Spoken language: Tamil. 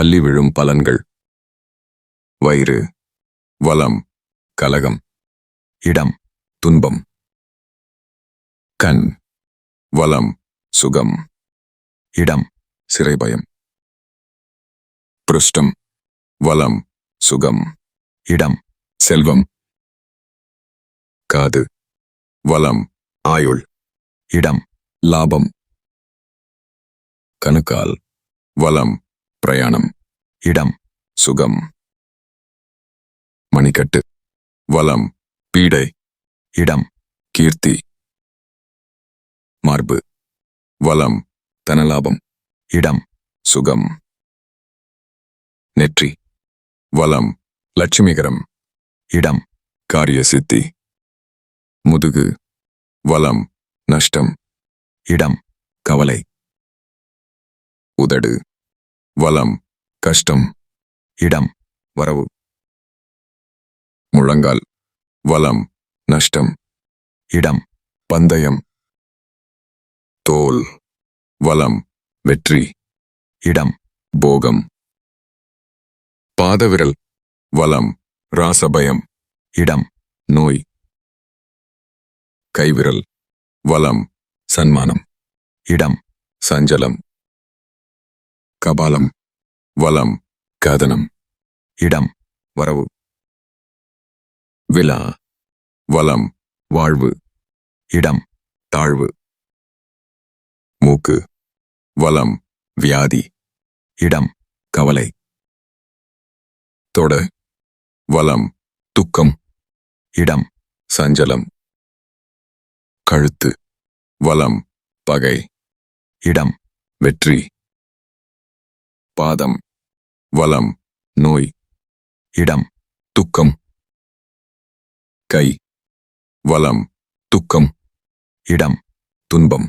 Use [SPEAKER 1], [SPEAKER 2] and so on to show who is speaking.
[SPEAKER 1] பள்ளி விழும் பலன்கள். வயிறு வலம் கலகம் இடம் துன்பம். கண் வளம் சுகம். இடம் சிறைபயம். பிருஷ்டம் வலம் சுகம். இடம் செல்வம். காது வலம் ஆயுள். இடம் லாபம். கணுக்கால் வலம் பிரயாணம் இடம் சுகம். மணிக்கட்டு வளம் பீடை இடம் கீர்த்தி. மார்பு வளம் தனலாபம் இடம் சுகம். நெற்றி வளம் லட்சுமிகரம் இடம் காரிய சித்தி முதுகு வளம் நஷ்டம் இடம் கவலை. உதடு வளம் கஷ்டம் இடம் வரவு. முழங்கால் வலம் நஷ்டம் இடம் பந்தயம். தோல் வளம் வெற்றி இடம் போகம். பாதவிரல் வளம் ராசபயம் இடம் நோய். கைவிரல் வளம் சன்மானம் இடம் சஞ்சலம். கபாலம் வலம் கதனம் இடம் வரவு. விழா வலம் வாழ்வு இடம் தாழ்வு. மூக்கு வலம் வியாதி இடம் கவலை. தொட வலம் துக்கம் இடம் சஞ்சலம். கழுத்து வலம் பகை இடம் வெற்றி. பாதம் வலம் நோய் இடம் துக்கம். கை வலம் துக்கம் இடம் துன்பம்.